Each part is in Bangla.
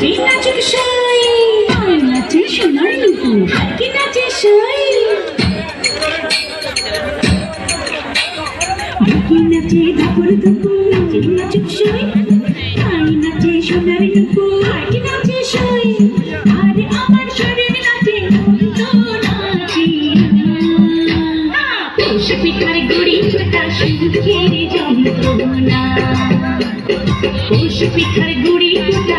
যে নাচে সাই নাচে সোনার নুপু কি নাচে সাই ঢুকি নাচে ধাপুর ধুপু যে নাচে সাই আর নাচে সোনার নুপু কি নাচে সাই আরে আমার শরীর নাচে পিঠার গুড়ি ছোটা সুখের যন্ত্রণা গুড়ি ছোটা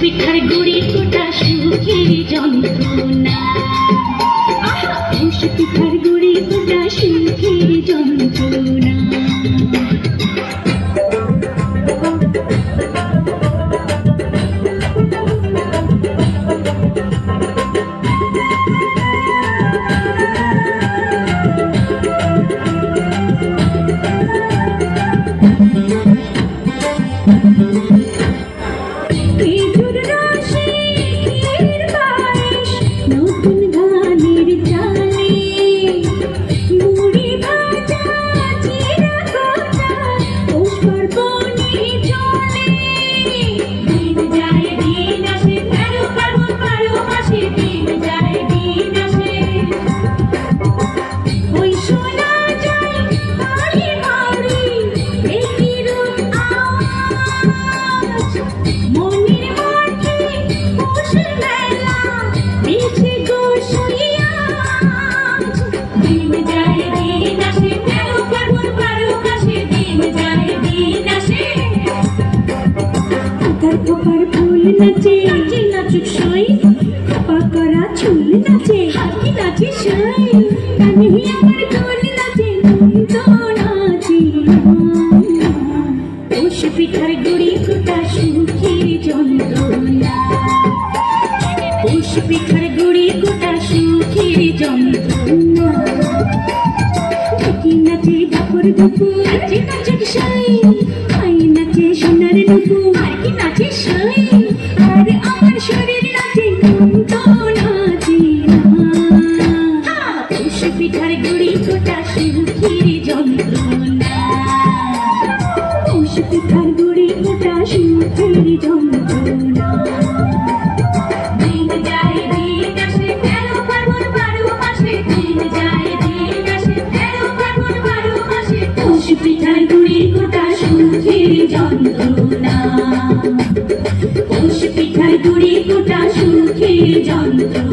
পিঠার গুড়ি কোটা সুখের যন্ত্রণা। তুই খোপার ফুল নাচে। নাচে নাচুক সই। খোপা করা চুল নাচে। হাতি নাচে সই। কানে আমার দোল নাচে। তো নাচে পৌষ পিঠার গুড়ি কোটা সুখের যন্ত্রণা। পৌষ পিঠার গুড়ি কোটা সুখের যন্ত্রণা। নাচে ধাপুর দুপুর। নাচে নাচুক সই। ঘিরে যন্ত্রণা। ওষুধ খার গুড়ি মোটা সুর ঘিরে যন্ত্রণা পিঠার গুড়ির গোটা সুখের যন্ত্রণা। পিঠার গুড়ির গোটা সুখের যন্ত্রণা।